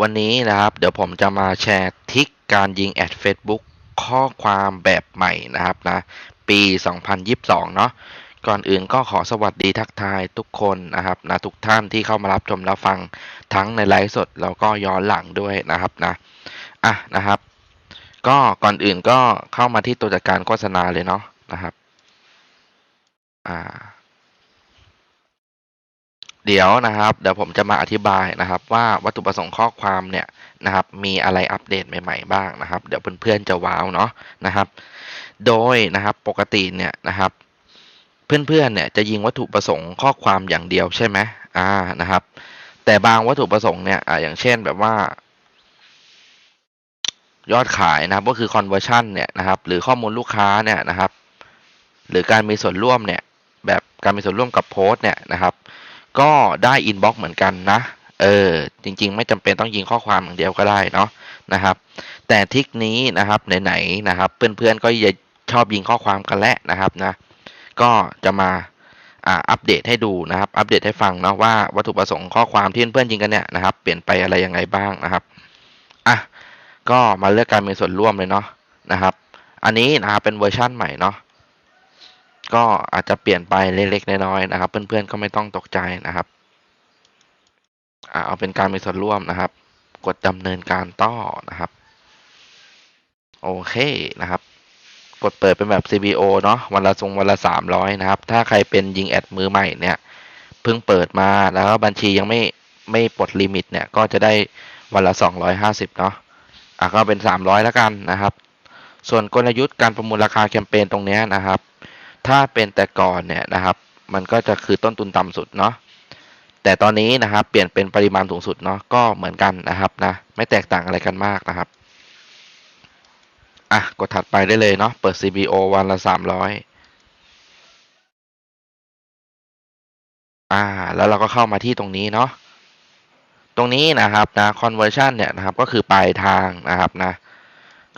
วันนี้นะครับเดี๋ยวผมจะมาแชร์ทริคการยิงแอด Facebook ข้อความแบบใหม่นะครับนะปี 2022 เนาะก่อนอื่นก็ขอสวัสดีทักทายทุกคนนะครับนะทุกท่านที่เข้ามารับชมรับฟังทั้งในไลฟ์สดแล้วก็ย้อนหลังด้วยนะครับนะอะนะครับ ก็ก่อนอื่นก็เข้ามาที่ตัวจัดการโฆษณาเลยเนาะนะครับอ่า เดี๋ยวนะครับเดี๋ยวผมจะมาอธิบายนะครับว่าวัตถุประสงค์ข้อความเนี่ยนะครับมีอะไรอัปเดตใหม่ๆบ้างนะครับ เดี๋ยวเพื่อนๆจะว้าวเนาะนะครับ โดยนะครับปกติเนี่ยนะครับเพื่อนๆเนี่ยจะยิงวัตถุประสงค์ข้อความอย่างเดียวใช่ไหมอ่านะครับ แต่บางวัตถุประสงค์เนี่ยอ่าอย่างเช่นแบบว่า ยอดขายนะครับก็คือ conversion เนี่ยนะครับ หรือข้อมูลลูกค้าเนี่ยนะครับ หรือการมีส่วนร่วมเนี่ย แบบการมีส่วนร่วมกับโพสต์เนี่ยนะครับ ก็ได้อินบ็อกซ์เหมือนกันนะ เออ จริง ๆ ไม่จำเป็นต้องยิงข้อความอย่างเดียวก็ได้เนาะนะครับ แต่ทิกนี้นะครับไหนๆนะครับ เพื่อนๆก็จะชอบยิงข้อความกันแล้วนะครับนะ ก็จะมาอ่าอัปเดตให้ดูนะครับ อัปเดตให้ฟังเนาะว่าวัตถุประสงค์ข้อความที่เพื่อนๆยิงกันเนี่ยนะครับ เปลี่ยนไปอะไรยังไงบ้างนะครับ อะ ก็มาเลือกการมีส่วนร่วมเลยเนาะนะครับ อันนี้นะครับเป็นเวอร์ชั่นใหม่เนาะ ก็อาจจะเปลี่ยนไปเล็กๆน้อยๆนะครับ เพื่อนๆก็ไม่ต้องตกใจนะครับอเอาเป็นการมีส่วนร่วมนะครับ กดดำเนินการต่อนะครับโอเคนะครับ กดเปิดเป็นแบบ CBO เนาะวันละทรงวันละสามร้อยนะครับ ถ้าใครเป็นยิงแอดมือใหม่เนี่ยเพิ่งเปิดมาแล้วบัญชียังไม่ไม่ปลดลิมิตเนี่ยก็จะได้วันละสองร้อยห้าสิบเนาะอะก็เป็นสามร้อยแล้วกันนะครับ ส่วนกลยุทธ์การประมูลราคาแคมเปญตรงนี้นะครับ ถ้าเป็นแต่ก่อนเนี่ยนะครับ มันก็จะคือต้นทุนต่ำสุดเนาะแต่ตอนนี้นะครับ เปลี่ยนเป็นปริมาณสูงสุดเนาะก็เหมือนกันนะครับนะไม่แตกต่างอะไรกันมากนะครับอะกดถัดไปได้เลยเนาะเปิด CBO วันละสามร้อยอ่า แล้วเราก็เข้ามาที่ตรงนี้เนาะตรงนี้นะครับนะ conversion เนี่ยนะครับ ก็คือปลายทางนะครับนะ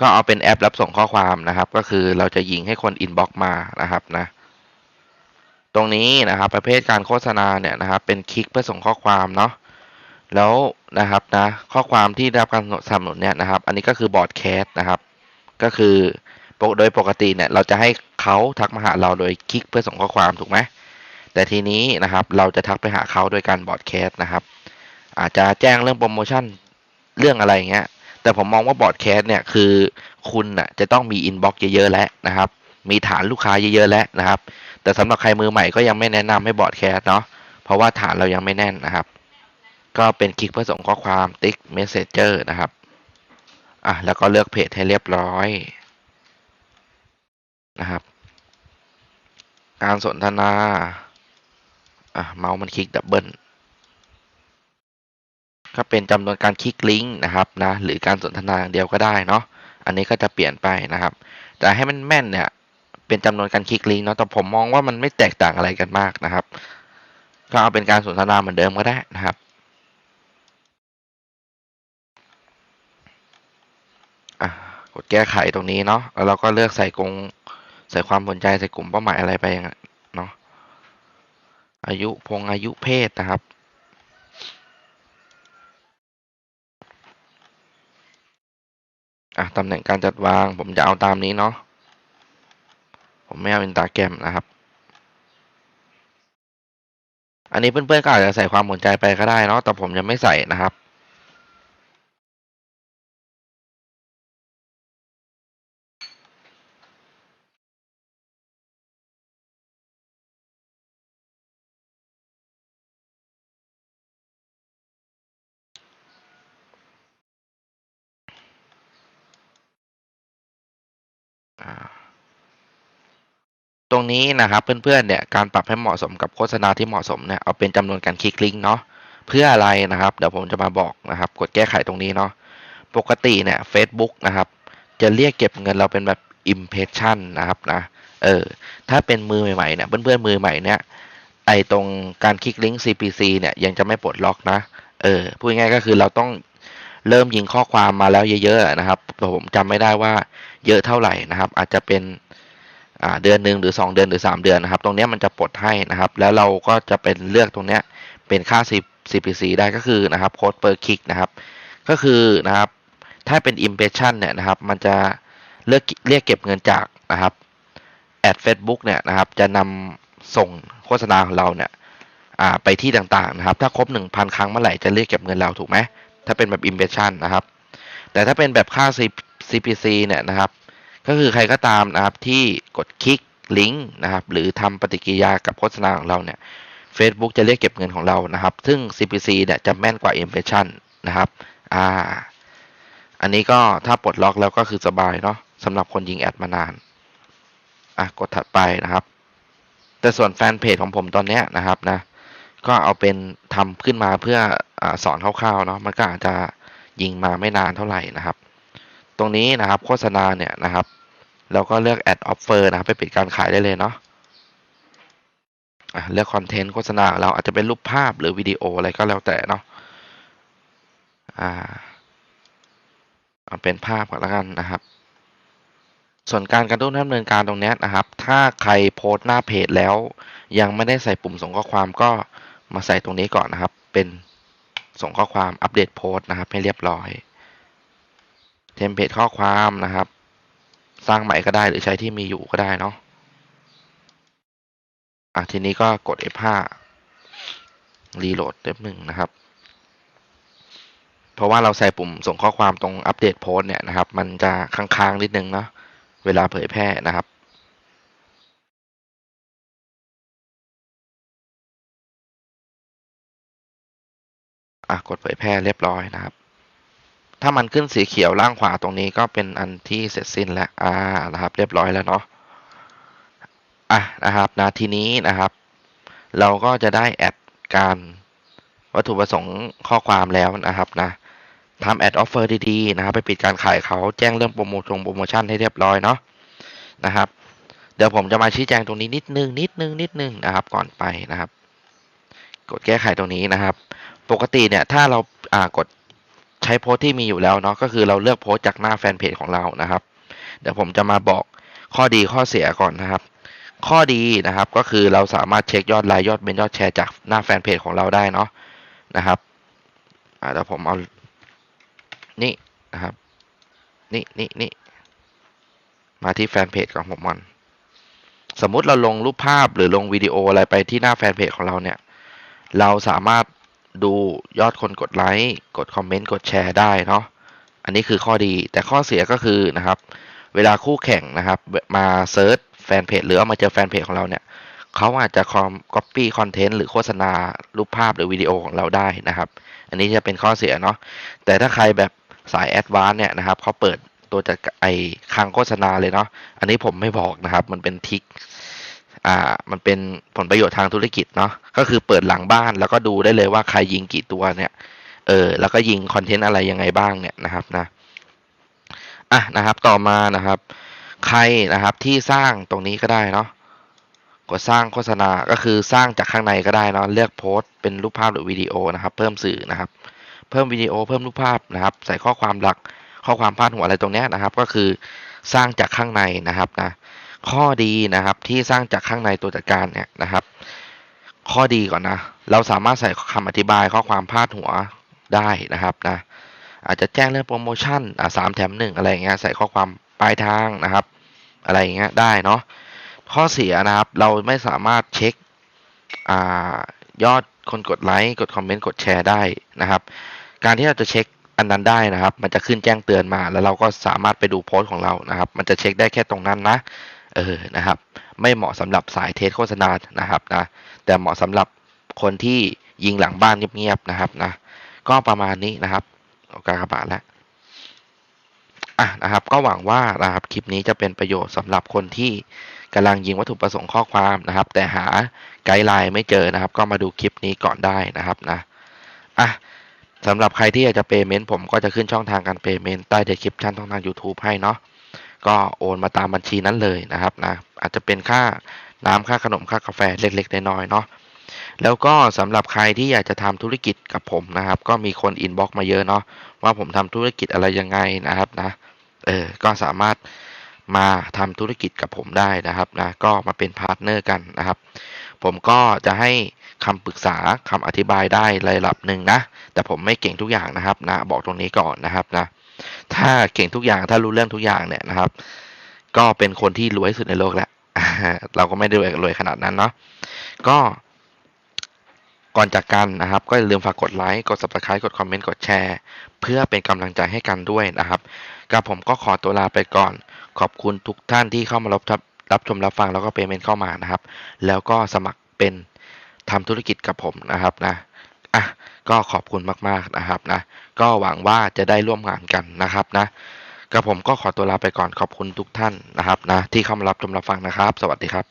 ก็เอาเป็นแอปรับส่งข้อความนะครับ ก็คือเราจะยิงให้คนอินบ็อกมานะครับนะตรงนี้นะครับประเภทการโฆษณาเนี่ยนะครับ เป็นคลิกเพื่อส่งข้อความเนาะแล้วนะครับนะข้อความที่ได้รับการสนับสนุนเนี่ยนะครับ อันนี้ก็คือบอร์ดแคสนะครับ ก็คือโดยปกติเนี่ยเราจะให้เขาทักมาหาเราโดยคลิกเพื่อส่งข้อความถูกไหมแต่ทีนี้นะครับเราจะทักไปหาเขาโดยการบอร์ดแคสนะครับ อาจจะแจ้งเรื่องโปรโมชั่นเรื่องอะไรเงี้ย แต่ผมมองว่าบอร์ดแคสเนี่ยคือคุณน่ะจะต้องมีอินบ็อกซ์เยอะๆแล้วนะครับ มีฐานลูกค้าเยอะๆแล้วนะครับ แต่สำหรับใครมือใหม่ก็ยังไม่แนะนำให้บอร์ดแคสเนาะเพราะว่าฐานเรายังไม่แน่นนะครับ ก็เป็นคลิกเพื่อส่งข้อความติ๊กเมสเซจเจอร์นะครับอะแล้วก็เลือกเพจให้เรียบร้อยนะครับ การสนทนาอะเมาส์มันคลิกดับเบิล ก็เป็นจำนวนการคลิกลิงก์นะครับนะหรือการสนทนาอย่างเดียวก็ได้เนาะอันนี้ก็จะเปลี่ยนไปนะครับ แต่ให้มันแม่นเนี่ยเป็นจำนวนการคลิกลิงก์เนาะแต่ผมมองว่ามันไม่แตกต่างอะไรกันมากนะครับ ก็เอาเป็นการสนทนาเหมือนเดิมก็ได้นะครับกดแก้ไขตรงนี้เนาะแล้วเราก็เลือกใส่กรงใส่ความสนใจใส่กลุ่มเป้าหมายอะไรไปอย่างเนาะอายุพงอายุเพศนะครับ อะตำแหน่งการจัดวาง ผมจะเอาตามนี้เนาะผมไม่เอาอินตาแกรมนะครับ อันนี้เพื่อนๆก็อาจจะใส่ความสนใจไปก็ได้เนาะแต่ผมยังไม่ใส่นะครับ ตรงนี้นะครับเพื่อนๆเนี่ยการปรับให้เหมาะสมกับโฆษณาที่เหมาะสมเนี่ยเอาเป็นจำนวนการคลิกลิงก์เนาะเพื่ออะไรนะครับเดี๋ยวผมจะมาบอกนะครับ กดแก้ไขตรงนี้เนาะปกติเนี่ย Facebook นะครับ จะเรียกเก็บเงินเราเป็นแบบ impression นะครับนะเออถ้าเป็นมือใหม่ๆเนี่ยเพื่อนๆมือใหม่เนี่ยไอตรงการคลิกลิงก์ CPC เนี่ยยังจะไม่ปลดล็อกนะเออพูดง่ายก็คือเราต้อง เริ่มยิงข้อความมาแล้วเยอะๆนะครับ ผมจำไม่ได้ว่าเยอะเท่าไหร่นะครับ อาจจะเป็นเดือนหนึ่งหรือ 2 เดือนหรือ 3 เดือนนะครับ ตรงเนี้ยมันจะปลดให้นะครับ แล้วเราก็จะเป็นเลือกตรงเนี้ยเป็นค่า CPC ได้ก็คือนะครับโค้ด per click นะครับ ก็คือนะครับถ้าเป็น impression เนี่ยนะครับ มันจะเลือกเรียกเก็บเงินจากนะครับแอด Facebook เนี่ยนะครับ จะนำส่งโฆษณาของเราเนี่ยไปที่ต่างๆนะครับ ถ้าครบ 1,000 ครั้งเมื่อไหร่จะเรียกเก็บเงินเราถูกไหม ถ้าเป็นแบบ impression นะครับ แต่ถ้าเป็นแบบค่า CPC เนี่ยนะครับ ก็คือใครก็ตามนะครับที่กดคลิกลิงก์นะครับหรือทำปฏิกิริยากับโฆษณาของเราเนี่ย Facebook จะเรียกเก็บเงินของเรานะครับ ซึ่ง CPC เนี่ยจะแม่นกว่า impression นะครับอ่าอันนี้ก็ถ้าปลดล็อกแล้วก็คือสบายเนาะสำหรับคนยิงแอดมานานอะกดถัดไปนะครับ แต่ส่วนแฟนเพจของผมตอนเนี้ยนะครับนะ ก็เอาเป็นทำขึ้นมาเพื่ออสอนคร่าวๆเนาะมันก็อาจจะยิงมาไม่นานเท่าไหร่นะครับ ตรงนี้นะครับโฆษณาเนี่ยนะครับเราก็เลือก add offer นะครับไปปิดการขายได้เลยเนาะะเลือกคอนเทนต์โฆษณาเราอาจจะเป็นรูปภาพหรือวิดีโออะไรก็แล้วแต่เนาะอ่าเอาเป็นภาพก่อนแล้วกันนะครับ ส่วนการกระตุ้นดำเนินการตรงนี้นะครับ ถ้าใครโพสต์หน้าเพจแล้ว ยังไม่ได้ใส่ปุ่มส่งข้อความก็ มาใส่ตรงนี้ก่อนนะครับ เป็นส่งข้อความอัปเดตโพสต์นะครับ ให้เรียบร้อยเทมเพลตข้อความนะครับ สร้างใหม่ก็ได้หรือใช้ที่มีอยู่ก็ได้เนาะอะทีนี้ก็กด F5 รีโหลดเล็บหนึ่งนะครับ เพราะว่าเราใส่ปุ่มส่งข้อความตรงอัปเดตโพสต์เนี่ยนะครับ มันจะค้างๆนิดนึงเนาะเวลาเผยแพร่นะครับ อะกดเผยแพร่เรียบร้อยนะครับ ถ้ามันขึ้นสีเขียวล่างขวาตรงนี้ก็เป็นอันที่เสร็จสิ้นแล้วอ่านะครับ เรียบร้อยแล้วเนาะอะนะครับนาทีนี้นะครับ เราก็จะได้แอดการวัตถุประสงค์ข้อความแล้วนะครับนะทำแอดออฟเฟอร์ดีๆนะครับ ไปปิดการขายเขาแจ้งเรื่องโปรโมชั่นโปรโมชั่นให้เรียบร้อยเนาะนะครับ เดี๋ยวผมจะมาชี้แจงตรงนี้นิดนึงนิดนึงนิดนึงนะครับ ก่อนไปนะครับ กดแก้ไขตรงนี้นะครับปกติเนี่ยถ้าเราอ่ากดใช้โพสต์ที่มีอยู่แล้วเนาะก็คือเราเลือกโพสต์จากหน้าแฟนเพจของเรานะครับ เดี๋ยวผมจะมาบอกข้อดีข้อเสียก่อนนะครับ ข้อดีนะครับก็คือเราสามารถเช็คยอดไลค์ยอดเมนยอดแชร์จากหน้าแฟนเพจของเราได้เนาะนะครับอ่าเดี๋ยวผมเอานี่นะครับนี่นี่นี่มาที่แฟนเพจของผมมันสมมุติเราลงรูปภาพหรือลงวิดีโออะไรไปที่หน้าแฟนเพจของเราเนี่ย เราสามารถ ดูยอดคนกดไลค์ กดคอมเมนต์ กดแชร์ได้เนาะ อันนี้คือข้อดี แต่ข้อเสียก็คือนะครับ เวลาคู่แข่งนะครับ มาเซิร์ชแฟนเพจหรือเอามาเจอแฟนเพจของเราเนี่ย เขาอาจจะคอมก๊อปปี้คอนเทนต์หรือโฆษณารูปภาพหรือวิดีโอของเราได้นะครับ อันนี้จะเป็นข้อเสียเนาะ แต่ถ้าใครแบบสายแอดวานซ์เนี่ยนะครับเขาเปิดตัวจัดไอคังโฆษณาเลยเนาะ อันนี้ผมไม่บอกนะครับ มันเป็นทิก อ่ามันเป็นผลประโยชน์ทางธุรกิจเนาะก็คือเปิดหลังบ้านแล้วก็ดูได้เลยว่าใครยิงกี่ตัวเนี่ยเออแล้วก็ยิงคอนเทนต์อะไรยังไงบ้างเนี่ยนะครับนะอะนะครับต่อมานะครับ ใครนะครับที่สร้างตรงนี้ก็ได้เนาะกดสร้างโฆษณาก็คือสร้างจากข้างในก็ได้เนาะเลือกโพสต์เป็นรูปภาพหรือวิดีโอนะครับ เพิ่มสื่อนะครับ เพิ่มวิดีโอเพิ่มรูปภาพนะครับ ใส่ข้อความหลักข้อความพาดหัวอะไรตรงเนี้ยนะครับ ก็คือสร้างจากข้างในนะครับนะ ข้อดีนะครับที่สร้างจากข้างในตัวจัดการเนี่ยนะครับ ข้อดีก่อนนะ เราสามารถใส่คำอธิบายข้อความพาดหัวได้นะครับนะอาจจะแจ้งเรื่องโปรโมชั่นอ่าสามแถมหนึ่งอะไรเงี้ยใส่ข้อความปลายทางนะครับ อะไรเงี้ยได้เนาะข้อเสียนะครับเราไม่สามารถเช็คอ่ายอดคนกดไลค์กดคอมเมนต์กดแชร์ได้นะครับ การที่เราจะเช็คอันนั้นได้นะครับ มันจะขึ้นแจ้งเตือนมา แล้วเราก็สามารถไปดูโพสต์ของเรานะครับ มันจะเช็คได้แค่ตรงนั้นนะ เออนะครับ ไม่เหมาะสำหรับสายเทสโฆษณานะครับนะแต่เหมาะสำหรับคนที่ยิงหลังบ้านเงียบๆนะครับนะก็ประมาณนี้นะครับโอกาสบาทแล้วอะนะครับก็หวังว่านะครับคลิปนี้จะเป็นประโยชน์สำหรับคนที่กำลังยิงวัตถุประสงค์ข้อความนะครับ แต่หาไกด์ไลน์ไม่เจอนะครับ ก็มาดูคลิปนี้ก่อนได้นะครับนะอะสำหรับใครที่อยากจะเปย์เมนต์ผมก็จะขึ้นช่องทางการเปย์เมนต์ใต้เดสคริปชันช่องทาง YouTube ให้เนาะ ก็โอนมาตามบัญชีนั้นเลยนะครับนะอาจจะเป็นค่าน้ำค่าขนมค่ากาแฟเล็กๆน้อยๆเนาะแล้วก็สำหรับใครที่อยากจะทำธุรกิจกับผมนะครับ ก็มีคนอินบ็อกมาเยอะเนาะว่าผมทำธุรกิจอะไรยังไงนะครับนะเออก็สามารถมาทำธุรกิจกับผมได้นะครับนะก็มาเป็นพาร์ทเนอร์กันนะครับ ผมก็จะให้คำปรึกษาคำอธิบายได้ระดับหนึ่งนะ แต่ผมไม่เก่งทุกอย่างนะครับนะบอกตรงนี้ก่อนนะครับนะ ถ้าเก่งทุกอย่างถ้ารู้เรื่องทุกอย่างเนี่ยนะครับ ก็เป็นคนที่รวยที่สุดในโลกแล้วเราก็ไม่ได้รวยขนาดนั้นเนาะก็ก่อนจากกันนะครับ ก็อย่าลืมฝากกดไลค์กด subscribe กดคอมเมนต์กดแชร์เพื่อเป็นกำลังใจให้กันด้วยนะครับกับผมก็ขอตัวลาไปก่อน ขอบคุณทุกท่านที่เข้ามารับรับชมรับฟังแล้วก็เปเมนเข้ามานะครับ แล้วก็สมัครเป็นทำธุรกิจกับผมนะครับนะ อะก็ขอบคุณมากๆนะครับนะก็หวังว่าจะได้ร่วมงานกันนะครับนะกับผมก็ขอตัวลาไปก่อนขอบคุณทุกท่านนะครับนะที่เข้ามารับชมรับฟังนะครับ สวัสดีครับ